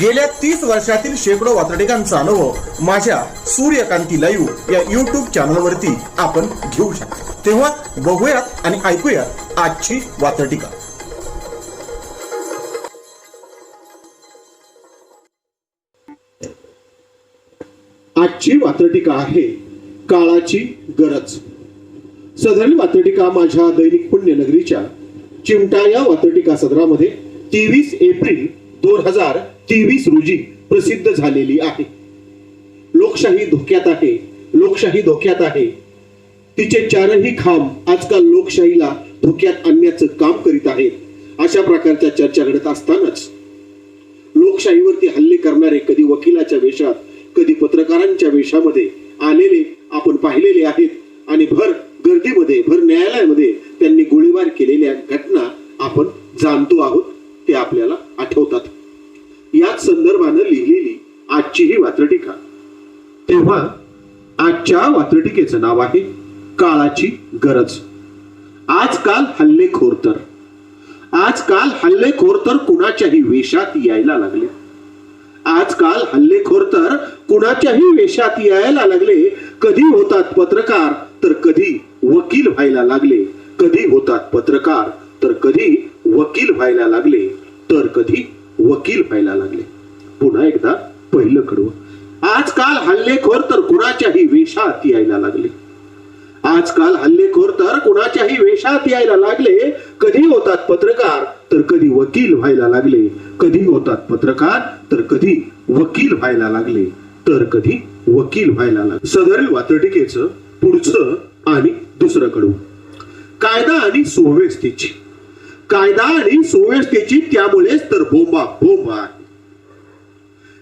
गेल्या तीस वर्षातील शेकडो वातडिकांचा अनुभव माझ्या सूर्यकांती लाईव्ह या युट्यूब चॅनलवरती आपण घेऊ शकता. तेव्हा बघूयात आणि ऐकूयात आजची वातडिका आजची वात्रटिका आहे काळाची गरज. सदरील वात्रटिका माझ्या दैनिक पुण्यनगरीच्या चिमटा या वात्रटिका सदरामध्ये तेवीस एप्रिल दोन हजार तेवीस रोजी प्रसिद्ध झालेली आहे. लोकशाही धोक्यात आहे. लोकशाही धोक्यात आहे. तिचे चारही खांब आजकाल लोकशाहीला धोक्यात आणण्याचं काम करीत आहेत. अशा प्रकारच्या चर्चा घडत असतानाच लोकशाहीवरती हल्ले करणारे कधी वकिलाच्या वेशात कधी पत्रकारांच्या वेशामध्ये आलेले आपण पाहिलेले आहेत आणि भर गर्दीमध्ये भर न्यायालयामध्ये त्यांनी गोळीबार केलेल्या घटना आपण जाणतो आहोत ते आपल्याला आठवतात. याच संदर्भानं लिहिलेली आजची ही वात्रटिका. तेव्हा आजच्या वात्रटिकेचं नाव आहे काळाची गरज. आजकाल हल्लेखोर तर. आजकाल हल्लेखोर तर कुणाच्याही वेशात यायला लागले. आजकाल हल्लेखोर तर कुणाच्याही वेशात यायला लागले. कधी होतात पत्रकार तर कधी वकील व्हायला लागले. कधी होतात पत्रकार तर कधी वकील व्हायला लागले. तर कधी वकील व्हायला लागले. पुन्हा एकदा पहिलं कडवं. आजकाल हल्लेखोर तर कुणाच्याही वेशात यायला लागले. आजकाल हल्लेखोर तर कुणाच्याही वेशात यायला लागले. कधी होतात पत्रकार तर कधी वकील व्हायला लागले. कधी होतात पत्रकार तर कधी वकील व्हायला लागले. तर कधी वकील व्हायला लागले. सदरील वात्रटिकेचं पुढचं आणि दुसरं कडू कायदा आणि सुव्यवस्थेची. कायदा आणि सुव्यवस्थेची त्यामुळेच तर बोंबा बोंबा आहे.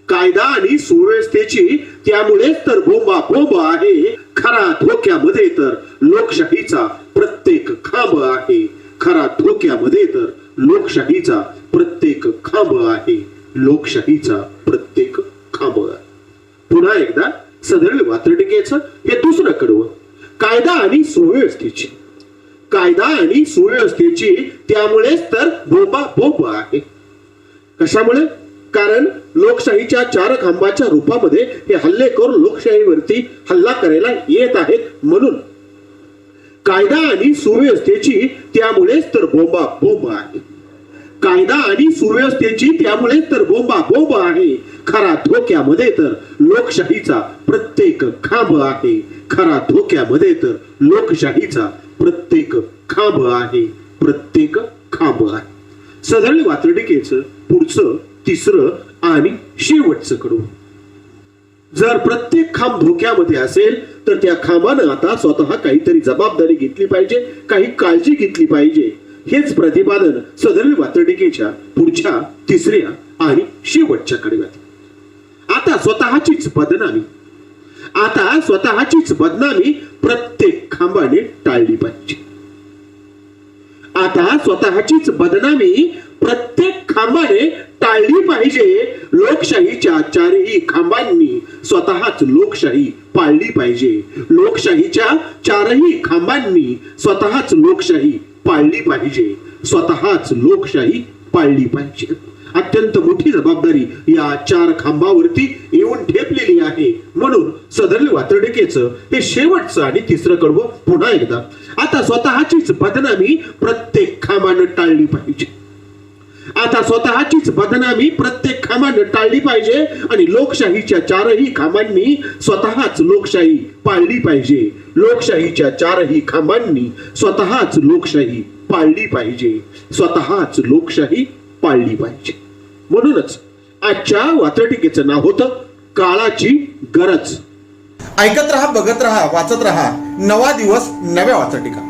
कायदा आणि सुव्यवस्थेची त्यामुळेच तर बोंबा बोंबा आहे. खरा धोक्यामध्ये तर लोकशाहीचा प्रत्येक खांब आहे. खरा धोक्यामध्ये तर लोकशाहीचा प्रत्येक खांब आहे. लोकशाहीचा प्रत्येक खांब आहे. पुन्हा एकदा सदरील वात्रटिकेचं हे दुसरं कडवं. कायदा आणि सुव्यवस्थेची. कायदा आणि सुव्यवस्थेची त्यामुळेच तर भोपा भोप आहे. कशामुळे? कारण लोकशाहीच्या चार खांबाच्या रूपामध्ये हे हल्ले करून लोकशाहीवरती हल्ला करायला येत आहेत म्हणून. कायदा आणि सुव्यवस्थेची त्यामुळेच तर बोंबा बोंब आहे. कायदा आणि सुव्यवस्थेची त्यामुळेच तर बोंबा बोंब आहे. खरा धोक्यामध्ये तर लोकशाहीचा प्रत्येक खांब आहे. खरा धोक्यामध्ये तर लोकशाहीचा प्रत्येक खांब आहे प्रत्येक खांब आहे. सदरील वात्रटिकेचं पुढचं तिसरं आणि शेवटचं कडू. जर प्रत्येक खांब धोक्यामध्ये असेल तर त्या खांबानं आता स्वतः काहीतरी जबाबदारी घेतली पाहिजे काही काळजी घेतली पाहिजे. हेच प्रतिपादन सदरील वातडिकेच्या पुढच्या तिसऱ्या आणि शेवटच्या कडव्यात. आता स्वतःचीच बदनामी. आता स्वतःचीच बदनामी प्रत्येक खांबाने टाळली पाहिजे आता स्वतःचीच बदनामी प्रत्येक खांबाने टाळली पाहिजे. लोकशाहीच्या चारही खांबांनी स्वतःच लोकशाही पाळली पाहिजे. लोकशाहीच्या चारही खांबांनी स्वतःच लोकशाही पाळली पाहिजे. स्वतःच लोकशाही पाळली पाहिजे. अत्यंत मोठी जबाबदारी या चार खांबावरती येऊन ठेपलेली आहे. म्हणून सदरले वातडिकेचं हे शेवटचं आणि तिसरं कडवं पुन्हा एकदा. आता स्वतःचीच बदनामी प्रत्येक खांबानं टाळली पाहिजे. आता स्वतःचीच बदनामी प्रत्येक खांबानं टाळली पाहिजे आणि लोकशाहीच्या चारही खांबांनी स्वतःच लोकशाही पाळली पाहिजे. लोकशाहीच्या चारही खांबांनी स्वतःच लोकशाही पाळली पाहिजे. स्वतःच लोकशाही पाळली पाहिजे. म्हणूनच आजच्या वात्रटिकेचं नाव होतं काळाची गरज. ऐकत रहा बघत रहा वाचत रहा. नवा दिवस नव्या वाचटिका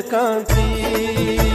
कांती